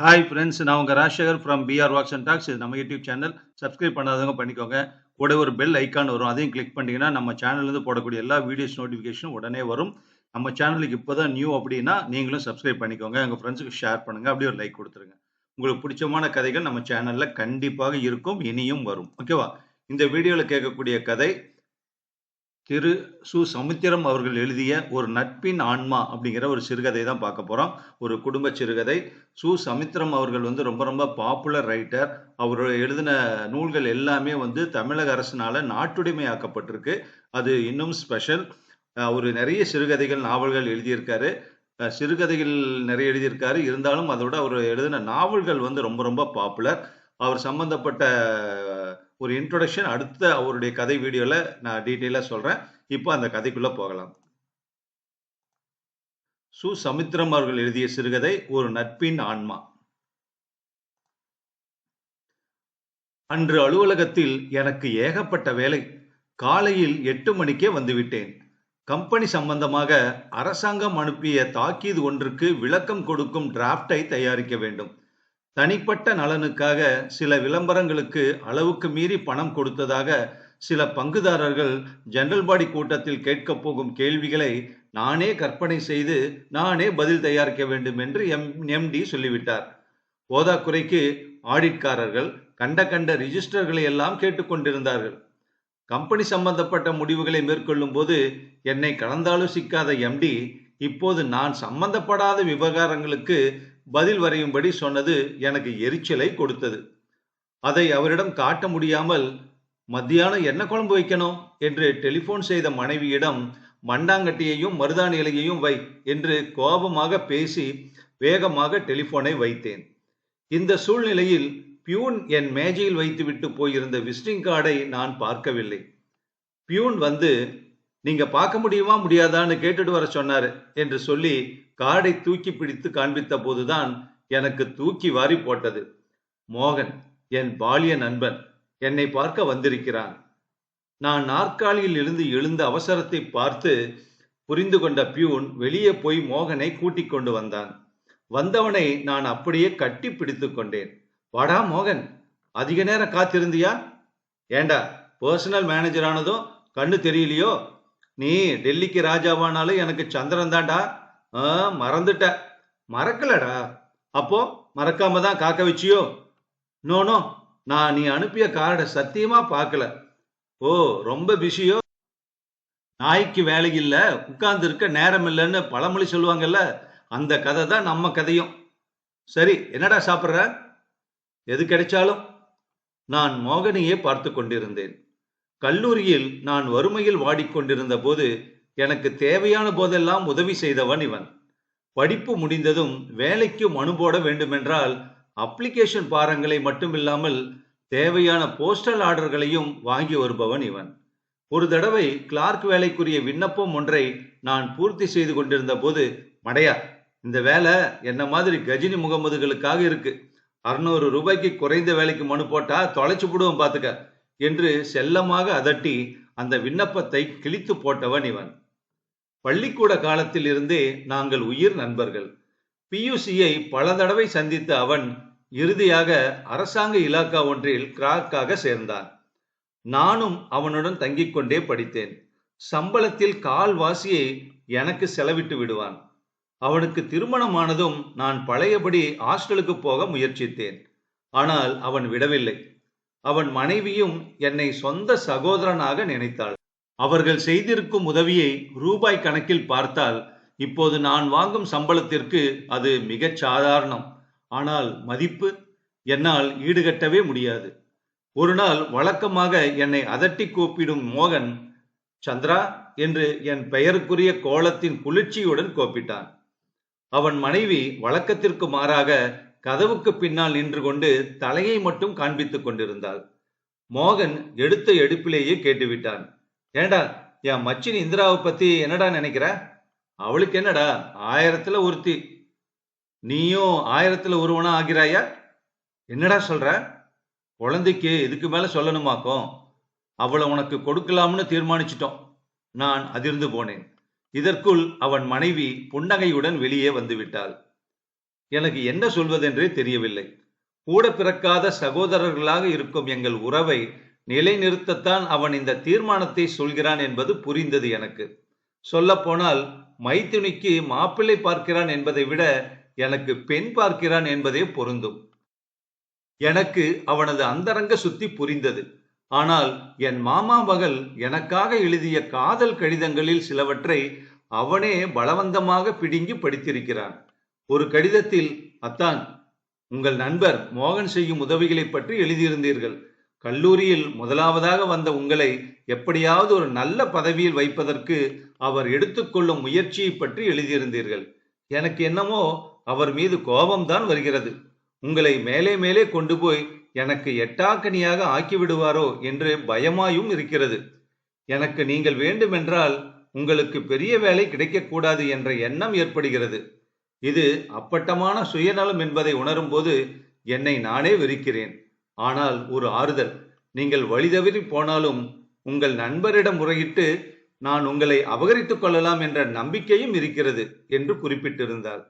Hi friends நான் உங்கள் Rajasekar from PR walks and talks இது நம்ம யூடியூப் சேனல் சப்ஸ்கிரைப் பண்ணாதவங்க பண்ணிக்கோங்க. கூட ஒரு பெல் ஐக்கான் வரும். அதையும் கிளிக் பண்ணிங்கன்னா நம்ம சேனல்லேருந்து போடக்கூடிய எல்லா வீடியோஸ் நோட்டிஃபிகேஷனும் உடனே வரும். நம்ம சேனலுக்கு இப்போ தான் நியூ அப்படின்னா நீங்களும் சப்ஸ்கிரைப் பண்ணிக்கோங்க. உங்கள் ஃப்ரெண்ட்ஸுக்கு ஷேர் பண்ணுங்கள் அப்படியே ஒரு லைக் கொடுத்துருங்க. உங்களுக்கு பிடிச்சமான கதைகள் நம்ம சேனலில் கண்டிப்பாக இருக்கும். இனியும் வரும். ஓகேவா இந்த வீடியோவில் கேட்கக்கூடிய கதை திரு சு. சமுத்திரம் அவர்கள் எழுதிய ஒரு நட்பின் ஆன்மா அப்படிங்கிற ஒரு சிறுகதை தான் பார்க்க போகிறோம் ஒரு குடும்ப சிறுகதை. சு. சமுத்திரம் அவர்கள் வந்து ரொம்ப ரொம்ப பாப்புலர் ரைட்டர் அவர் எழுதின நூல்கள் எல்லாமே வந்து தமிழக அரசினால் நாட்டுடைமையாக்கப்பட்டிருக்கு. அது இன்னும் ஸ்பெஷல் அவர் நிறைய சிறுகதைகள் நாவல்கள் எழுதியிருக்காரு. சிறுகதைகள் நிறைய எழுதியிருக்காரு. இருந்தாலும் அதோட அவர் எழுதின நாவல்கள் வந்து ரொம்ப ரொம்ப பாப்புலர் அவர் சம்பந்தப்பட்ட ஒரு இன்ட்ரொடக்ஷன் அடுத்த அவருடைய கதை வீடியோவில் நான் டீட்டெயிலாக சொல்கிறேன் இப்போ அந்த கதைக்குள்ளே போகலாம். சு. சமுத்திரம் அவர்கள் எழுதிய சிறுகதை ஒரு நட்பின் ஆன்மா. அன்று அலுவலகத்தில் எனக்கு ஏகப்பட்ட வேலை. காலையில் எட்டு மணிக்கே வந்துவிட்டேன். கம்பெனி சம்பந்தமாக அரசாங்கம் அனுப்பிய தாக்கீது ஒன்றுக்கு விளக்கம் கொடுக்கும் டிராப்டை தயாரிக்க வேண்டும். தனிப்பட்ட நலனுக்காக சில விளம்பரங்களுக்கு அளவுக்கு மீறி பணம் கொடுத்ததாக சில பங்குதாரர்கள் ஜெனரல் பாடி கூட்டத்தில் கேட்கப் போகும் கேள்விகளை நானே கற்பனை செய்து நானே பதில் தயாரிக்க வேண்டும் என்று எம் எம்டி சொல்லிவிட்டார். போதாக்குறைக்கு ஆடிட்காரர்கள் கண்ட கண்ட ரிஜிஸ்டர்களை எல்லாம் கேட்டுக்கொண்டிருந்தார்கள் கம்பெனி சம்பந்தப்பட்ட முடிவுகளை மேற்கொள்ளும் போது என்னை கலந்தாலோசிக்காத எம்டி இப்போது நான் சம்பந்தப்படாத விவகாரங்களுக்கு பதில் வரையும்படி சொன்னது எனக்கு எரிச்சலை கொடுத்தது. அதை அவரிடம் காட்ட முடியாமல் மத்தியானம் என்ன குழம்பு வைக்கணும்? என்று டெலிபோன் செய்த மனைவியிடம் மண்டாங்கட்டியையும் மருதாணி இலையையும் வை என்று கோபமாக பேசி வேகமாக டெலிபோனை வைத்தேன். இந்த சூழ்நிலையில் பியூன் என் மேஜையில் வைத்துவிட்டு போயிருந்த விசிட்டிங் கார்டை நான் பார்க்கவில்லை. பியூன் வந்து நீங்க பார்க்க முடியுமா முடியாதான்னு கேட்டுட்டு வர சொன்னார் என்று சொல்லி கார்டை தூக்கி பிடித்து காண்பித்த போதுதான் எனக்கு தூக்கி வாரி போட்டது. மோகன் என் பாலிய நண்பன் என்னை பார்க்க வந்திருக்கிறான். நான் நாற்காலியில் இருந்து எழுந்த அவசரத்தை பார்த்து புரிந்து கொண்ட பியூன் வெளியே போய் மோகனை கூட்டிக் கொண்டு வந்தான். வந்தவனை நான் அப்படியே கட்டி பிடித்து கொண்டேன். வாடா மோகன் அதிக நேரம் காத்திருந்தியா? ஏண்டா பர்சனல் மேனேஜர் ஆனதும் கண்ணு தெரியலையோ? நீ டெல்லிக்கு ராஜாவானாலும் எனக்கு சந்திரன் தான்டா மறந்துட்ட. மறக்கலடா. அப்போ மறக்காம தான் காக்க வச்சியோ? நோனோ நான் நீ அனுப்பிய கார்டை சத்தியமா பார்க்கல ஓ ரொம்ப பிஸியோ? நாய்க்கு வேலை இல்லை உட்கார்ந்து இருக்க நேரம் இல்லைன்னு பழமொழி சொல்லுவாங்கல்ல அந்த கதை தான் நம்ம கதையும். சரி என்னடா சாப்பிட்ற? எது கிடைச்சாலும்? நான் மோகனையே பார்த்து கொண்டிருந்தேன். கல்லூரியில் நான் வறுமையில் வாடிக்கொண்டிருந்த போது எனக்கு தேவையான போதெல்லாம் உதவி செய்தவன் இவன். படிப்பு முடிந்ததும் வேலைக்கு மனு போட வேண்டுமென்றால் அப்ளிகேஷன் பாரங்களை மட்டுமில்லாமல் தேவையான போஸ்டல் ஆர்டர்களையும் வாங்கி வருபவன் இவன். ஒரு தடவை கிளார்க் வேலைக்குரிய விண்ணப்பம் ஒன்றை நான் பூர்த்தி செய்து கொண்டிருந்த போது மடையா இந்த வேலை என்ன மாதிரி கஜினி முகமதுகளுக்காக இருக்கு. அறுநூறு ரூபாய்க்கு குறைந்த வேலைக்கு மனு போட்டா தொலைச்சு விடுவோம் பாத்துக்க என்று செல்லமாக அதட்டி அந்த விண்ணப்பத்தை கிழித்து போட்டவன் இவன். பள்ளிக்கூட காலத்தில் இருந்தே நாங்கள் உயிர் நண்பர்கள். பியூசியை பல தடவை சந்தித்த அவன் இறுதியாக அரசாங்க இலாக்கா ஒன்றில் கிராக்காக சேர்ந்தான். நானும் அவனுடன் தங்கிக் கொண்டே படித்தேன். சம்பளத்தில் கால்வாசியை எனக்கு செலவிட்டு விடுவான். அவனுக்கு திருமணமானதும் நான் பழையபடி ஹாஸ்டலுக்கு போக முயற்சித்தேன். ஆனால் அவன் விடவில்லை. அவன் மனைவியும் என்னை சொந்த சகோதரனாக நினைத்தாள். அவர்கள் செய்திருக்கும் உதவியை ரூபாய் கணக்கில் பார்த்தால் இப்போது நான் வாங்கும் சம்பளத்திற்கு அது மிகச் சாதாரணம். ஆனால் மதிப்பு? என்னால் ஈடுகட்டவே முடியாது. ஒரு நாள் வழக்கமாக என்னை அதட்டி கூப்பிடும் மோகன் சந்திரா என்று என் பெயருக்குரிய கோலத்தின் குளிர்ச்சியுடன் கோப்பிட்டான். அவன் மனைவி வழக்கத்திற்கு மாறாக கதவுக்கு பின்னால் நின்று கொண்டு தலையை மட்டும் காண்பித்துக் கொண்டிருந்தாள். மோகன் எடுத்த எடுப்பிலேயே கேட்டுவிட்டான். ஏண்டா என் மச்சின் இந்திராவை பத்தி என்னடா நினைக்கிற? அவளுக்கு என்னடா ஆயிரத்துல ஒருத்தி. நீயும் ஆயிரத்துல ஒருவனா ஆகிறாயா? என்னடா சொல்ற? குழந்தைக்கு இதுக்கு மேல சொல்லணுமாக்கும்? அவளை உனக்கு கொடுக்கலாம்னு தீர்மானிச்சிட்டோம். நான் அதிர்ந்து போனேன். இதற்குள் அவன் மனைவி புன்னகையுடன் வெளியே வந்துவிட்டாள். எனக்கு என்ன சொல்வதென்றே தெரியவில்லை. கூட பிறக்காத சகோதரர்களாக இருக்கும் எங்கள் உறவை நிலைநிறுத்தத்தான் அவன் இந்த தீர்மானத்தை சொல்கிறான் என்பது புரிந்தது எனக்கு. சொல்லப்போனால் மைத்துனிக்கு மாப்பிள்ளை பார்க்கிறான் என்பதை விட எனக்கு பெண் பார்க்கிறான் என்பதே பொருந்தும். எனக்கு அவனது அந்தரங்க சுத்தி புரிந்தது. ஆனால் என் மாமா மகள் எனக்காக எழுதிய காதல் கடிதங்களில் சிலவற்றை அவனே பலவந்தமாக பிடுங்கி படித்திருக்கிறான். ஒரு கடிதத்தில் அத்தான் உங்கள் நண்பர் மோகன் செய்யும் உதவிகளை பற்றி எழுதியிருந்தீர்கள். கல்லூரியில் முதலாவதாக வந்த உங்களை எப்படியாவது ஒரு நல்ல பதவியில் வைப்பதற்கு அவர் எடுத்துக்கொள்ளும் முயற்சியை பற்றி எழுதியிருந்தீர்கள். எனக்கு என்னமோ அவர் மீது கோபம்தான் வருகிறது. உங்களை மேலே மேலே கொண்டு போய் எனக்கு எட்டாக்கனியாக ஆக்கிவிடுவாரோ என்று பயமாயும் இருக்கிறது. எனக்கு நீங்கள் வேண்டுமென்றால் உங்களுக்கு பெரிய வேலை கிடைக்கக்கூடாது என்ற எண்ணம் ஏற்படுகிறது. இது அப்பட்டமான சுயநலம் என்பதை உணரும்போது என்னை நானே வெறுக்கிறேன். ஆனால் ஒரு ஆறுதல். நீங்கள் வழிதவறி போனாலும் உங்கள் நண்பரிடம் முறையிட்டு நான் உங்களை அபகரித்துக் கொள்ளலாம் என்ற நம்பிக்கையும் இருக்கிறது என்று குறிப்பிட்டிருந்தார்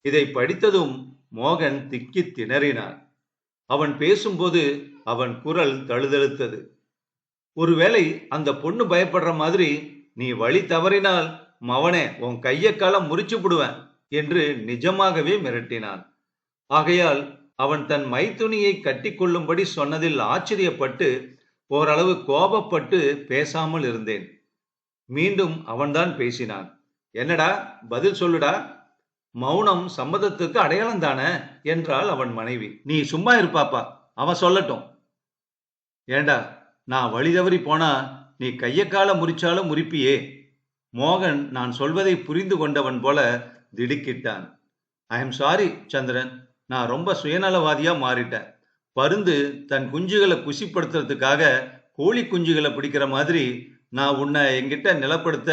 இதை படித்ததும் மோகன் திக்கி திணறினார். அவன் பேசும்போது அவன் குரல் தழுதழுத்தது. ஒருவேளை அந்த பொண்ணு பயப்படுற மாதிரி நீ வழி தவறினால் மவனே உன் கையக்காலம் முறிச்சு விடுவேன் என்று நிஜமாகவே மிரட்டினான். ஆகையால் அவன் தன் மைத்துனியை கட்டிக்கொள்ளும்படி சொன்னதில் ஆச்சரியப்பட்டு ஓரளவு கோபப்பட்டு பேசாமல் இருந்தேன். மீண்டும் அவன்தான் பேசினான். என்னடா பதில் சொல்லுடா? மௌனம் சம்மதத்துக்கு அடையாளம் தானே? என்றாள் அவன் மனைவி. நீ சும்மா இருப்பாப்பா அவன் சொல்லட்டும். ஏண்டா நான் வழி தவறி போனா நீ கையக்கால முறிச்சாலும் முறிப்பியே? மோகன் நான் சொல்வதை புரிந்து கொண்டவன் போல திடுக்கிட்டான். I am sorry Chandran. நான் ரொம்ப சுயநலவாதியா மாறிட்டேன். பருந்து தன் குஞ்சுகளை குசிப்படுத்துறதுக்காக கோழி குஞ்சுகளை பிடிக்கிற மாதிரி நான் உன்னை என்கிட்ட நிலப்படுத்த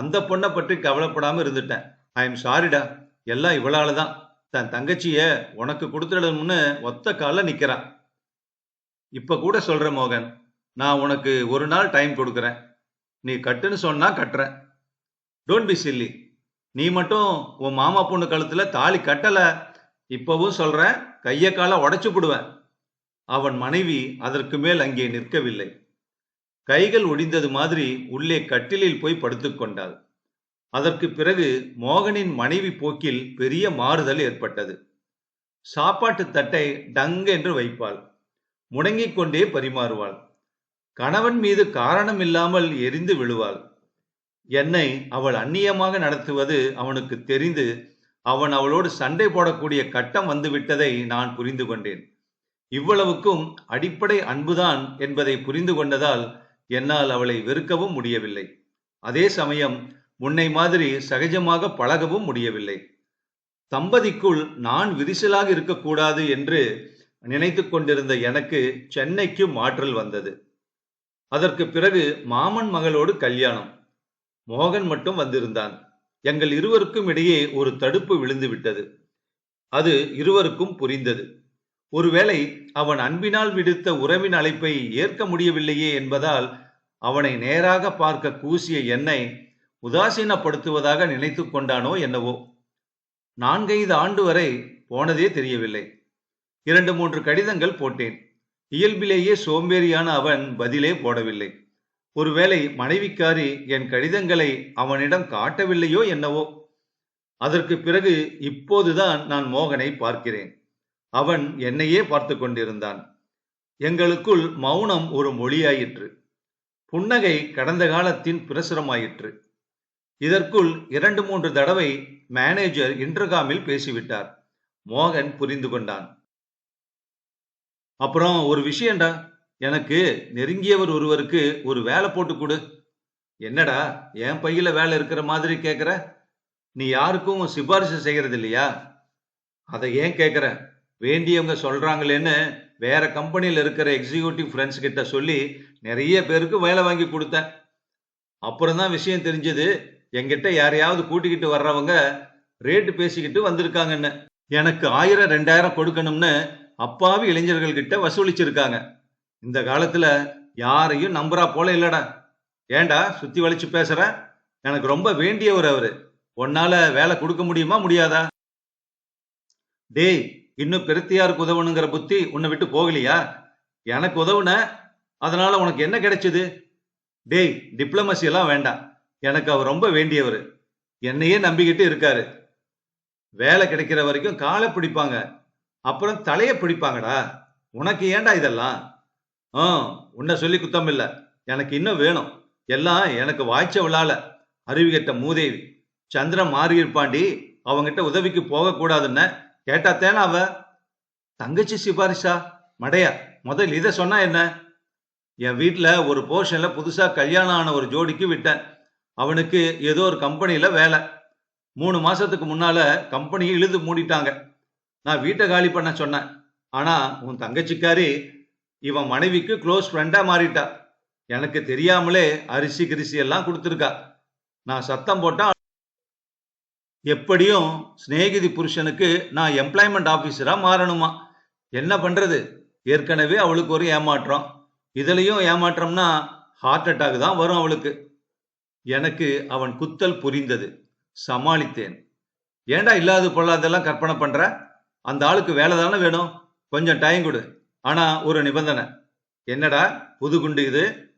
அந்த பொண்ணை பற்றி கவலைப்படாம இருந்துட்டேன். ஐ எம் சாரிடா எல்லாம் இவளால தான். தன் தங்கச்சிய உனக்கு கொடுத்துடணும்னு ஒத்த கால நிக்கிறான். இப்ப கூட சொல்ற மோகன் நான் உனக்கு ஒரு நாள் டைம் கொடுக்குறேன். நீ கட்டுன்னு சொன்னா கட்டுறேன். டோன்ட் பி சில்லி நீ மட்டும் உன் மாமா பொண்ணு கழுத்துல தாலி கட்டலை. இப்பவும் சொல்றேன் கைய கால உடைச்சு போடுவேன். அவன் மனைவி அதற்கு மேல் அங்கே நிற்கவில்லை. கைகள் ஒடிந்தது மாதிரி உள்ளே கட்டிலில் போய் படுத்துக்கொண்டாள் அதற்கு பிறகு மோகனின் மனைவி போக்கில் பெரிய மாறுதல் ஏற்பட்டது. சாப்பாட்டு தட்டை டங் என்று வைப்பாள். முடங்கிக் கொண்டே பரிமாறுவாள். கணவன் மீது காரணம் இல்லாமல் எரிந்து விழுவாள். என்னை அவள் அந்நியமாக நடத்துவது அவனுக்கு தெரிந்து அவன் அவளோடு சண்டை போடக்கூடிய கட்டம் வந்துவிட்டதை நான் புரிந்து கொண்டேன். இவ்வளவுக்கும் அடிப்படை அன்புதான் என்பதை புரிந்து கொண்டதால் என்னால் அவளை வெறுக்கவும் முடியவில்லை. அதே சமயம் முன்னை மாதிரி சகஜமாக பழகவும் முடியவில்லை. தம்பதிக்குள் நான் விரிசலாக இருக்கக்கூடாது என்று நினைத்து கொண்டிருந்த எனக்கு சென்னைக்கு மாற்றல் வந்தது. அதற்கு பிறகு மாமன் மகளோடு கல்யாணம். மோகன் மட்டும் வந்திருந்தான். எங்கள் இருவருக்கும் இடையே ஒரு தடுப்பு விழுந்துவிட்டது. அது இருவருக்கும் புரிந்தது. ஒருவேளை அவன் அன்பினால் விடுத்த உறவின் அழைப்பை ஏற்க முடியவில்லையே என்பதால் அவனை நேராக பார்க்க கூசிய என்னை உதாசீனப்படுத்துவதாக நினைத்து கொண்டானோ என்னவோ. நான்கைந்து ஆண்டு வரை போனதே தெரியவில்லை. இரண்டு மூன்று கடிதங்கள் போட்டேன். இயல்பிலேயே சோம்பேறியான அவன் பதிலே போடவில்லை. ஒருவேளை மனைவிக்காரி என் கடிதங்களை அவனிடம் காட்டவில்லையோ என்னவோ? அதற்கு பிறகு இப்போதுதான் நான் மோகனை பார்க்கிறேன். அவன் என்னையே பார்த்து கொண்டிருந்தான். எங்களுக்குள் மௌனம் ஒரு மொழியாயிற்று. புன்னகை கடந்த காலத்தின் பிரசுரமாயிற்று. இதற்குள் இரண்டு மூன்று தடவை மேனேஜர் இன்டர்காமில் பேசிவிட்டார். மோகன் புரிந்து கொண்டான். அப்புறம் ஒரு விஷயம்டா? எனக்கு நெருங்கியவர் ஒருவருக்கு ஒரு வேலை போட்டு கொடு. என்னடா என் பையில வேலை இருக்கிற மாதிரி கேக்குற? நீ யாருக்கும் சிபாரிசு செய்யறது இல்லையா? அதை ஏன் கேக்குற? வேண்டியவங்க சொல்றாங்களேன்னு வேற கம்பெனியில் இருக்கிற எக்ஸிக்யூட்டிவ் ஃப்ரெண்ட்ஸ் கிட்ட சொல்லி நிறைய பேருக்கு வேலை வாங்கி கொடுத்தேன் அப்புறம் தான் விஷயம் தெரிஞ்சது என்கிட்ட யாரையாவது கூட்டிக்கிட்டு வர்றவங்க ரேட்டு பேசிக்கிட்டு வந்திருக்காங்கன்னு. எனக்கு ஆயிரம் ரெண்டாயிரம் கொடுக்கணும்னு அப்பாவி இளைஞர்கள் கிட்ட வசூலிச்சிருக்காங்க. இந்த காலத்துல யாரையும் நம்புறா போல இல்லடா. ஏன்டா சுத்தி வளைச்சு பேசுற? எனக்கு ரொம்ப வேண்டியவர் அவரு. உன்னால வேலை கொடுக்க முடியுமா முடியாதா? டேய் இன்னும் பெருத்தியாருக்கு உதவணுங்கிற புத்தி உன்னை விட்டு போகலையா? எனக்கு உதவுன அதனால உனக்கு என்ன கிடைச்சது? டேய் டிப்ளமசி எல்லாம் வேண்டாம். எனக்கு அவர் ரொம்ப வேண்டியவர். என்னையே நம்பிக்கிட்டு இருக்காரு. வேலை கிடைக்கிற வரைக்கும் காலை பிடிப்பாங்க. அப்புறம் தலையை பிடிப்பாங்கடா. உனக்கு ஏன்டா இதெல்லாம்? ஆ உன்னை சொல்லி குத்தம் இல்லை. எனக்கு இன்னும் வேணும். எல்லாம் எனக்கு வாய்ச்சவளால அருவி அருவிகட்ட மூதேவி. சந்திரன் மாறி இருப்பாண்டி. அவங்கிட்ட உதவிக்கு போகக்கூடாதுன்னு கேட்டாத்தேன அவ? தங்கச்சி சிபாரிசா? மடையா முதல் இதை சொன்னா என்ன? என் வீட்டில் ஒரு போர்ஷனில் புதுசாக கல்யாணம் ஆன ஒரு ஜோடிக்கு விட்டேன். அவனுக்கு ஏதோ ஒரு கம்பெனியில் வேலை. மூணு மாசத்துக்கு முன்னால கம்பெனியை இழுது மூடிட்டாங்க. நான் வீட்டை காலி பண்ண சொன்னேன். ஆனால் உன் தங்கச்சிக்காரி இவன் மனைவிக்கு க்ளோஸ் ஃப்ரெண்டா மாறிட்டா. எனக்கு தெரியாமலே அரிசி கிரிசி எல்லாம் கொடுத்துருக்கா. நான் சத்தம் போட்டா எப்படியும் சிநேகிதி புருஷனுக்கு நான் எம்ப்ளாய்மெண்ட் ஆபீசரா மாறணுமா? என்ன பண்றது? ஏற்கனவே அவளுக்கு ஒரு ஏமாற்றம். இதுலயும் ஏமாற்றம்னா ஹார்ட் அட்டாக் தான் வரும் அவளுக்கு. எனக்கு அவன் குத்தல் புரிந்தது. சமாளித்தேன். ஏன்டா இல்லாது பொல்லாதெல்லாம் கற்பனை பண்ற? அந்த ஆளுக்கு வேலை தானே வேணும். கொஞ்சம் டைம் கொடு. ஆனா ஒரு நிபந்தனை. என்னடா? புது குண்டு இது.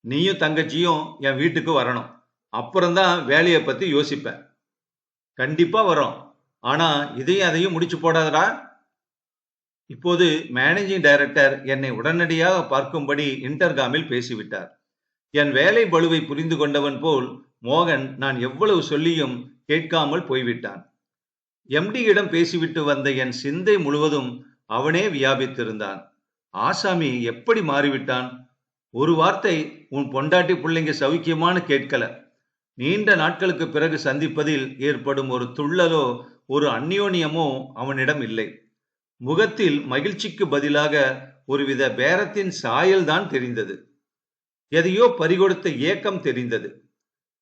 நீயும் தங்கச்சியும் என் வீட்டுக்கு வரணும். அப்புறம்தான் வேலையை பத்தி யோசிப்பேன். கண்டிப்பா வரும் ஆனா இதையும் அதையும் முடிச்சு போடாதடா. இப்போது மேனேஜிங் டைரக்டர் என்னை உடனடியாக பார்க்கும்படி இன்டர்காமில் பேசிவிட்டார். என் வேலை பழுவை புரிந்து கொண்டவன் போல் மோகன் நான் எவ்வளவு சொல்லியும் கேட்காமல் போய்விட்டான். எம்டியிடம் பேசிவிட்டு வந்த என் சிந்தை முழுவதும் அவனே வியாபித்திருந்தான். ஆசாமி எப்படி மாறிவிட்டான்? ஒரு வார்த்தை உன் பொண்டாட்டி பிள்ளைங்க சௌக்கியமானு கேட்கல. நீண்ட நாட்களுக்கு பிறகு சந்திப்பதில் ஏற்படும் ஒரு துள்ளலோ ஒரு அந்யோன்யமோ அவனிடம் இல்லை. முகத்தில் மகிழ்ச்சிக்கு பதிலாக ஒருவித பேரத்தின் சாயல்தான் தெரிந்தது. எதையோ பறிகொடுத்த ஏக்கம் தெரிந்தது.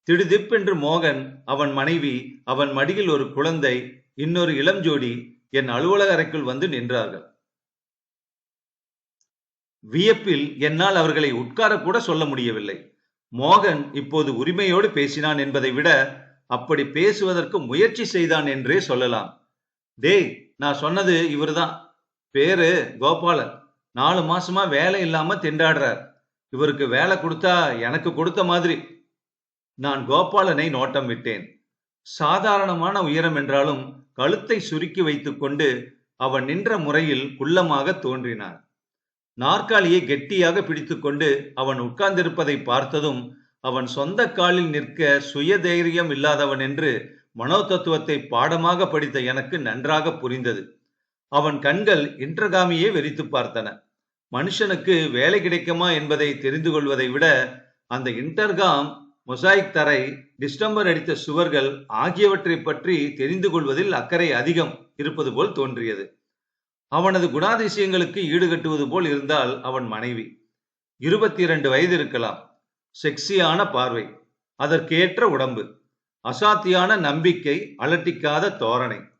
திடுதிப்பென்று மோகன் அவன் மனைவி அவன் மடியில் ஒரு குழந்தை இன்னொரு இளம் ஜோடி என் அலுவலக அறைக்குள் வந்து நின்றார்கள். வியப்பில் என்னால் அவர்களை உட்கார கூட சொல்ல முடியவில்லை. மோகன் இப்போது உரிமையோடு பேசினான் என்பதை விட அப்படி பேசுவதற்கு முயற்சி செய்தான் என்றே சொல்லலாம். டேய் நான் சொன்னது இவர்தான். பேரு கோபாலன். நாலு மாசமா வேலை இல்லாம திண்டாடுறார். இவருக்கு வேலை கொடுத்தா எனக்கு கொடுத்த மாதிரி. நான் கோபாலனை நோட்டம் விட்டேன். சாதாரணமான உயரம் என்றாலும் கழுத்தை சுருக்கி வைத்துக்கொண்டு அவன் நின்ற முறையில் குள்ளமாக தோன்றினான். நாற்காலியை கெட்டியாக பிடித்துக்கொண்டு அவன் உட்கார்ந்திருப்பதை பார்த்ததும் அவன் சொந்த காலில் நிற்க சுய தைரியம் இல்லாதவன் என்று மனோதத்துவத்தை பாடமாக படித்த எனக்கு நன்றாக புரிந்தது. அவன் கண்கள் இன்றகாமியே வெறித்து பார்த்தன. மனுஷனுக்கு வேலை கிடைக்குமா என்பதை தெரிந்து கொள்வதை விட அந்த இன்டர்காம் மொசாயிக் தரை டிஸ்டம்பர் அடித்த சுவர்கள் ஆகியவற்றை பற்றி தெரிந்து கொள்வதில் அக்கறை அதிகம் இருப்பது போல் தோன்றியது. அவனது குணாதிசயங்களுக்கு ஈடுகட்டுவது போல் இருந்தால் அவன் மனைவி. இருபத்தி இரண்டு வயது இருக்கலாம். செக்ஸியான பார்வை. அதற்கேற்ற உடம்பு. அசாத்தியான நம்பிக்கை அலட்டிக்காத தோரணை.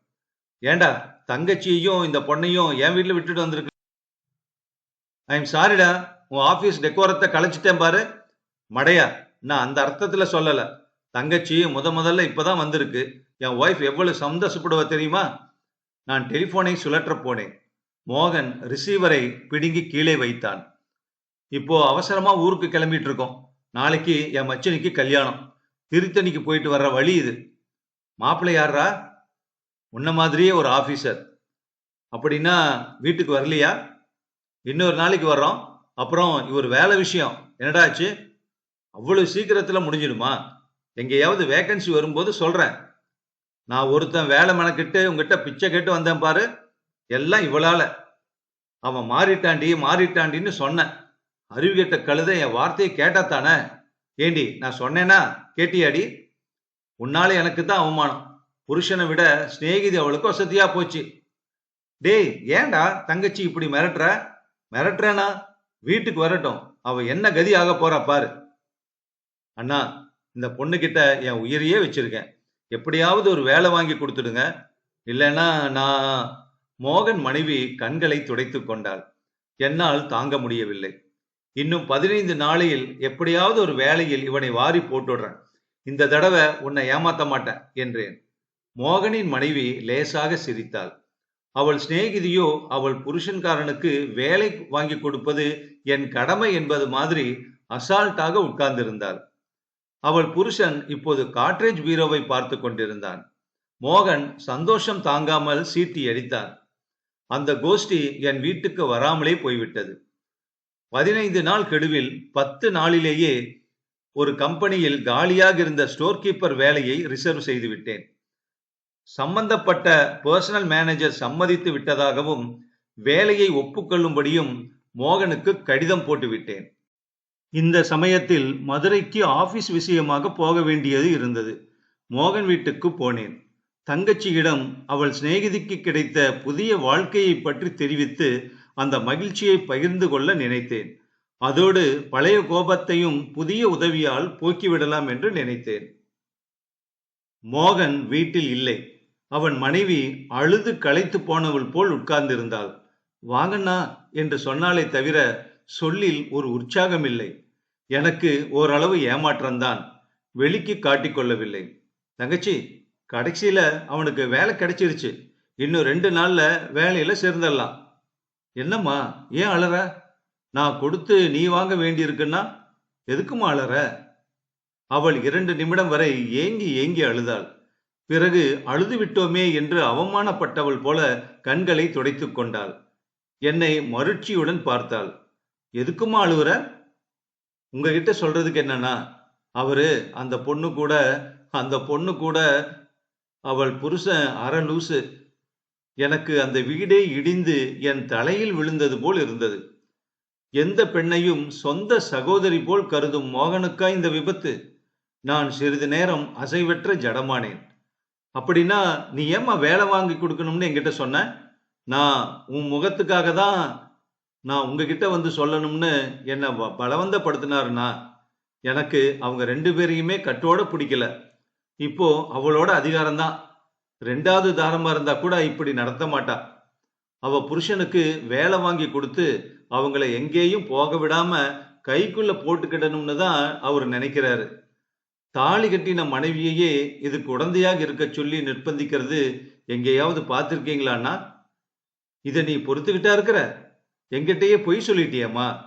ஏண்டா தங்கச்சியையும் இந்த பொண்ணையும் என் வீட்டுல விட்டுட்டு வந்திருக்கு? ஐம் சாரிடா உன் ஆபீஸ் டெக்கோரத்தை களைச்சிட்டேன் பாரு. மடையா நான் அந்த அர்த்தத்தில் சொல்லலை. தங்கச்சி முத முதல்ல இப்பதான் வந்திருக்கு. என் ஒய்ஃப் எவ்வளவு சந்தோஷப்படுவ தெரியுமா? நான் டெலிஃபோனை சுழற்ற போனேன். மோகன் ரிசீவரை பிடுங்கி கீழே வைத்தான். இப்போ அவசரமா ஊருக்கு கிளம்பிட்டு இருக்கோம். நாளைக்கு என் மச்சனிக்கு கல்யாணம். திருத்தணிக்கு போயிட்டு வர்ற வழி இது. மாப்பிள்ளை யாரா உன்ன மாதிரியே ஒரு ஆஃபீஸர் அப்படின்னா வீட்டுக்கு வரலையா? இன்னொரு நாளைக்கு வர்றோம். அப்புறம் இவர் வேலை விஷயம். என்னடா ஆச்சு? அவ்வளவு சீக்கிரத்துல முடிஞ்சிடுமா? எங்கேயாவது வேகன்சி வரும்போது சொல்றேன். நான் ஒருத்தன் வேலை மெனக்கிட்டு உங்ககிட்ட பிச்சை கேட்டு வந்தேன் பாரு. எல்லாம் இவளால. அவன் மாறிட்டாண்டி மாறிட்டாண்டின்னு சொன்னேன். அறிவு அறிவுகெட்ட கழுத என் வார்த்தையை கேட்டாத்தானே? ஏண்டி நான் சொன்னேனா? கேட்டியாடி? உன்னால எனக்கு தான் அவமானம். புருஷனை விட சிநேகிதி அவளுக்கு வசதியா போச்சு. டேய் ஏன்டா தங்கச்சி இப்படி மிரட்டுற? மிரட்டுறேனா? வீட்டுக்கு வரட்டும். அவ என்ன கதி ஆக போறா பாரு. அண்ணா இந்த பொண்ணுக்கிட்ட என் உயிரையே வச்சிருக்கேன். எப்படியாவது ஒரு வேலை வாங்கி கொடுத்துடுங்க. இல்லைன்னா நான் மோகன் மனைவி கண்களை துடைத்து கொண்டாள். என்னால் தாங்க முடியவில்லை. இன்னும் பதினைந்து நாளையில் எப்படியாவது ஒரு வேலையில் இவனை வாரி போட்டுடுறேன். இந்த தடவை உன்னை ஏமாத்த மாட்டேன் என்றேன். மோகனின் மனைவி லேசாக சிரித்தாள். அவள் சிநேகிதியோ அவள் புருஷன்காரனுக்கு வேலை வாங்கி கொடுப்பது என் கடமை என்பது மாதிரி அசால்ட்டாக உட்கார்ந்திருந்தாள். அவள் புருஷன் இப்போது காட்ரேஜ் பீரோவை பார்த்து கொண்டிருந்தான். மோகன் சந்தோஷம் தாங்காமல் சீட்டி அடித்தான். அந்த கோஷ்டி என் வீட்டுக்கு வராமலே போய்விட்டது. பதினைந்து நாள் கெடுவில் பத்து நாளிலேயே ஒரு கம்பெனியில் காலியாக இருந்த ஸ்டோர் கீப்பர் வேலையை ரிசர்வ் செய்து விட்டேன். சம்பந்தப்பட்ட பர்சனல் மேனேஜர் சம்மதித்து விட்டதாகவும் வேலையை ஒப்புக்கொள்ளும்படியும் மோகனுக்கு கடிதம் போட்டுவிட்டேன் இந்த சமயத்தில் மதுரைக்கு ஆபீஸ் விஷயமாக போக வேண்டியது இருந்தது. மோகன் வீட்டுக்கு போனேன். தங்கச்சியிடம் அவள் சிநேகிதிக்கு கிடைத்த புதிய வாழ்க்கையை பற்றி தெரிவித்து அந்த மகிழ்ச்சியை பகிர்ந்து கொள்ள நினைத்தேன். அதோடு பழைய கோபத்தையும் புதிய உதவியால் போக்கிவிடலாம் என்று நினைத்தேன். மோகன் வீட்டில் இல்லை. அவன் மனைவி அழுது களைத்து போனவள் போல் உட்கார்ந்திருந்தாள். வாங்கண்ணா என்று சொன்னாலே தவிர சொல்லில் ஒரு உற்சாகம் இல்லை எனக்கு ஓரளவு ஏமாற்றம்தான். வெளிக்கு காட்டிக்கொள்ளவில்லை தங்கச்சி கடைசியில அவனுக்கு வேலை கிடைச்சிருச்சு. இன்னும் ரெண்டு நாள்ல வேலையில சேர்ந்துடலாம். என்னம்மா ஏன் அழற? நான் கொடுத்து நீ வாங்க வேண்டியிருக்குன்னா எதுக்குமா அழற? அவள் இரண்டு நிமிடம் வரை ஏங்கி ஏங்கி அழுதாள். பிறகு அழுது விட்டோமே என்று அவமானப்பட்டவள் போல கண்களை துடைத்து கொண்டாள். என்னை மருட்சியுடன் பார்த்தாள். எதுக்குமா அழுகுற? உங்ககிட்ட சொல்றதுக்கு என்னன்னா அவரு அந்த பொண்ணு கூட அந்த பொண்ணு கூட அவள் புருஷன் அற லூசு. எனக்கு அந்த வீடே இடிந்து என் தலையில் விழுந்தது போல் இருந்தது. எந்த பெண்ணையும் சொந்த சகோதரி போல் கருதும் மோகனுக்கா இந்த விபத்து? நான் சிறிது நேரம் அசைவற்ற ஜடமானேன். அப்படின்னா நீ ஏம்மா வேலை வாங்கி கொடுக்கணும்னு என்கிட்ட சொன்ன? நான் உன் முகத்துக்காக தான் நான் உங்ககிட்ட வந்து சொல்லணும்னு என்னை பலவந்தப்படுத்தினாருன்னா எனக்கு அவங்க ரெண்டு பேரையுமே கட்டோட பிடிக்கல. இப்போ அவளோட அதிகாரம்தான். ரெண்டாவது தாரமா இருந்தா கூட இப்படி நடத்த மாட்டா. அவ புருஷனுக்கு வேலை வாங்கி கொடுத்து அவங்கள எங்கேயும் போக விடாம கைக்குள்ள போட்டுக்கிடணும்னு தான் அவர் நினைக்கிறாரு. தாலி கட்டின மனைவியையே இது குழந்தையாக இருக்க சொல்லி நிர்பந்திக்கிறது எங்கேயாவது பார்த்துருக்கீங்களான்னா இதை நீ பொறுத்துக்கிட்டா இருக்கிற? எங்கிட்டயே பொய் சொல்லிட்டியேம்மா?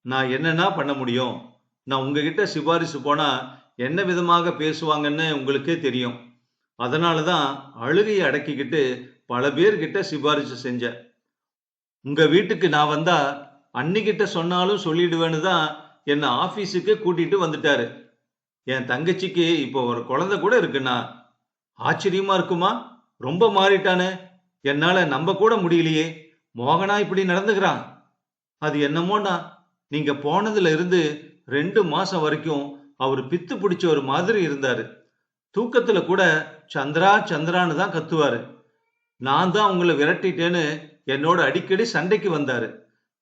நான் என்னென்னா பண்ண முடியும்? நான் உங்ககிட்ட சிபாரிசு போனா என்ன விதமாக பேசுவாங்கன்னு உங்களுக்கே தெரியும். அதனால தான் அழுகையை அடக்கிக்கிட்டு பல பேர்கிட்ட சிபாரிசு செஞ்சேன் உங்க வீட்டுக்கு நான் வந்தா அன்னிக்கிட்ட சொன்னாலும் சொல்லிடுவேன்னு தான் என்னை ஆபீஸுக்கு கூட்டிட்டு வந்துட்டாரு. என் தங்கச்சிக்கு இப்போ ஒரு குழந்தை கூட இருக்குண்ணா. ஆச்சரியமா இருக்குமா? ரொம்ப மாறிட்டானே. என்னால நம்ப கூட முடியலையே. மோகனா இப்படி நடந்துக்கிறான். அது என்னமோண்ணா? நீங்க போனதுல இருந்து ரெண்டு மாசம் வரைக்கும் அவர் பித்து பிடிச்ச ஒரு மாதிரி இருந்தாரு. தூக்கத்துல கூட சந்திரா சந்திரான்னு தான் கத்துவாரு. நான் தான் உங்களை விரட்டிட்டேன்னு என்னோட அடிக்கடி சண்டைக்கு வந்தாரு.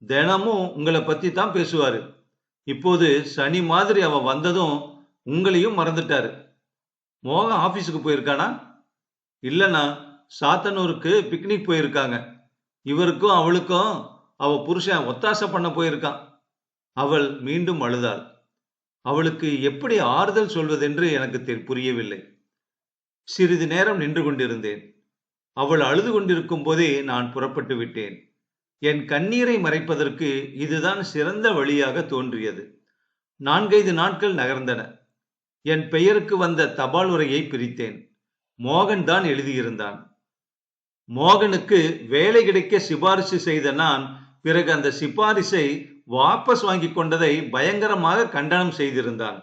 தினமும் உங்களை பத்தி தான் பேசுவாரு. இப்போது சனி மாதிரி அவ வந்ததும் உங்களையும் மறந்துட்டாரு. மோகன் ஆபீஸுக்கு போயிருக்கானா? இல்லைண்ணா சாத்தனூருக்கு பிக்னிக் போயிருக்காங்க. இவருக்கும் அவளுக்கும் அவ புருஷன் ஒத்தாசை பண்ண போயிருக்கான். அவள் மீண்டும் அழுதாள். அவளுக்கு எப்படி ஆறுதல் சொல்வதென்று எனக்கு தெ- புரியவில்லை. சிறிது நேரம் நின்று கொண்டிருந்தேன். அவள் அழுது கொண்டிருக்கும் போதே நான் புறப்பட்டு விட்டேன். என் கண்ணீரை மறைப்பதற்கு இதுதான் சிறந்த வழியாக தோன்றியது. நான்கைந்து நாட்கள் நகர்ந்தன. என் பெயருக்கு வந்த தபால் உரையை பிரித்தேன். மோகன் தான் எழுதியிருந்தான். மோகனுக்கு வேலை கிடைக்க சிபாரிசு செய்த நான் பிறகு அந்த சிபாரிசை வாபஸ் வாங்கி கொண்டதை பயங்கரமாக கண்டனம் செய்திருந்தான்.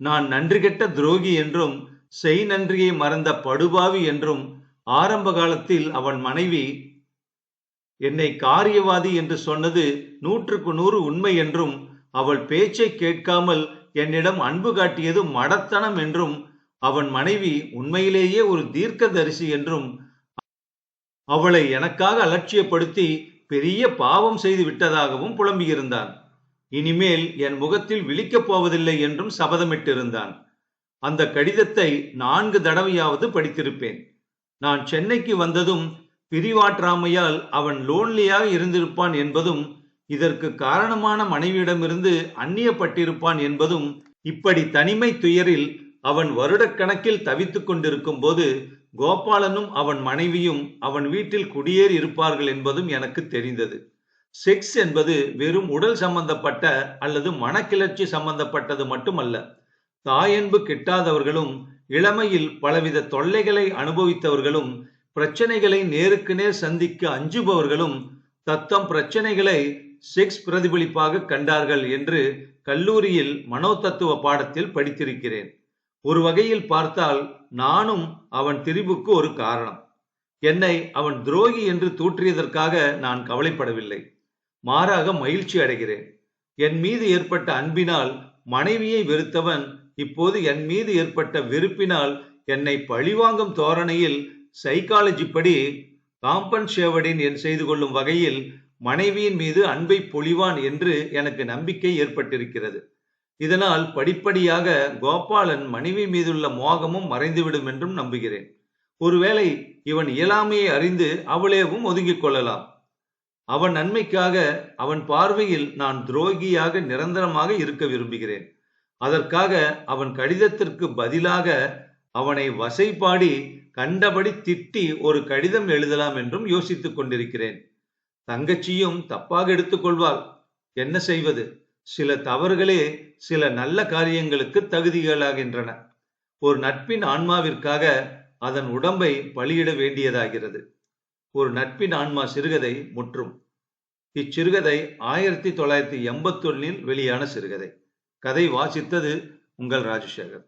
நான் நன்றி கெட்ட துரோகி என்றும் செய் நன்றியை மறந்த படுபாவி என்றும் ஆரம்ப காலத்தில் அவன் மனைவி என்னை காரியவாதி என்று சொன்னது நூற்றுக்கு நூறு உண்மை என்றும் அவள் பேச்சை கேட்காமல் என்னிடம் அன்பு காட்டியது மடத்தனம் என்றும் அவன் மனைவி உண்மையிலேயே ஒரு தீர்க்கதரிசி என்றும் அவளை எனக்காக அலட்சியப்படுத்தி பெரிய பாவம் செய்து விட்டதாகவும் புலம்பியிருந்தான். இனிமேல் என் முகத்தில் விழிக்கப் போவதில்லை என்றும் சபதமிட்டிருந்தான். அந்த கடிதத்தை நான்கு தடவையாவது படித்திருப்பேன். நான் சென்னைக்கு வந்ததும் பிரிவாற்றாமையால் அவன் லோன்லியாக இருந்திருப்பான் என்பதும் இதற்கு காரணமான மனைவியிடமிருந்து அந்நியப்பட்டிருப்பான் என்பதும் இப்படி தனிமை துயரில் அவன் வருடக்கணக்கில் தவித்துக் கொண்டிருக்கும் போது கோபாலனும் அவன் மனைவியும் அவன் வீட்டில் குடியேறி இருப்பார்கள் என்பதும் எனக்கு தெரிந்தது. செக்ஸ் என்பது வெறும் உடல் சம்பந்தப்பட்ட அல்லது மனக்கிளர்ச்சி சம்பந்தப்பட்டது மட்டுமல்ல தாயன்பு கிட்டாதவர்களும் இளமையில் பலவித தொல்லைகளை அனுபவித்தவர்களும் பிரச்சனைகளை நேருக்கு நேர் சந்திக்க அஞ்சுபவர்களும் தத்தம் பிரச்சனைகளை செக்ஸ் பிரதிபலிப்பாக கண்டார்கள் என்று கல்லூரியில் மனோதத்துவ பாடத்தில் படித்திருக்கிறேன். ஒரு வகையில் பார்த்தால் நானும் அவன் திரிபுக்கு ஒரு காரணம். என்னை அவன் துரோகி என்று தூற்றியதற்காக நான் கவலைப்படவில்லை. மாறாக மகிழ்ச்சி அடைகிறேன். என் மீது ஏற்பட்ட அன்பினால் மனைவியை வெறுத்தவன் இப்போது என் மீது ஏற்பட்ட வெறுப்பினால் என்னை பழிவாங்கும் தோரணையில் சைக்காலஜி படி காம்பன்சேவடின் என் செய்து கொள்ளும் வகையில் மனைவியின் மீது அன்பை பொழிவான் என்று எனக்கு நம்பிக்கை ஏற்பட்டிருக்கிறது. இதனால் படிப்படியாக கோபாலன் மனைவி மீதுள்ள மோகமும் மறைந்துவிடும் என்றும் நம்புகிறேன். ஒருவேளை இவன் இயலாமையை அறிந்து அவளேவும் ஒதுங்கிக் கொள்ளலாம். அவன் நன்மைக்காக அவன் பார்வையில் நான் துரோகியாக நிரந்தரமாக இருக்க விரும்புகிறேன். அதற்காக அவன் கடிதத்திற்கு பதிலாக அவனை வசைப்பாடி கண்டபடி திட்டி ஒரு கடிதம் எழுதலாம் என்றும் யோசித்துக் கொண்டிருக்கிறேன். தங்கச்சியும் தப்பாக எடுத்துக்கொள்வாள் என்ன செய்வது? சில தவறுகளே சில நல்ல காரியங்களுக்கு தகுதிகளாகின்றன. ஒரு நட்பின் ஆன்மாவிற்காக அதன் உடம்பை பலியிட வேண்டியதாகிறது. ஒரு நட்பின் ஆன்மா சிறுகதை முற்றும். இச்சிறுகதை ஆயிரத்தி தொள்ளாயிரத்தி எண்பத்தொன்னில் வெளியான சிறுகதை. கதை வாசித்தது உங்கள் ராஜசேகர்.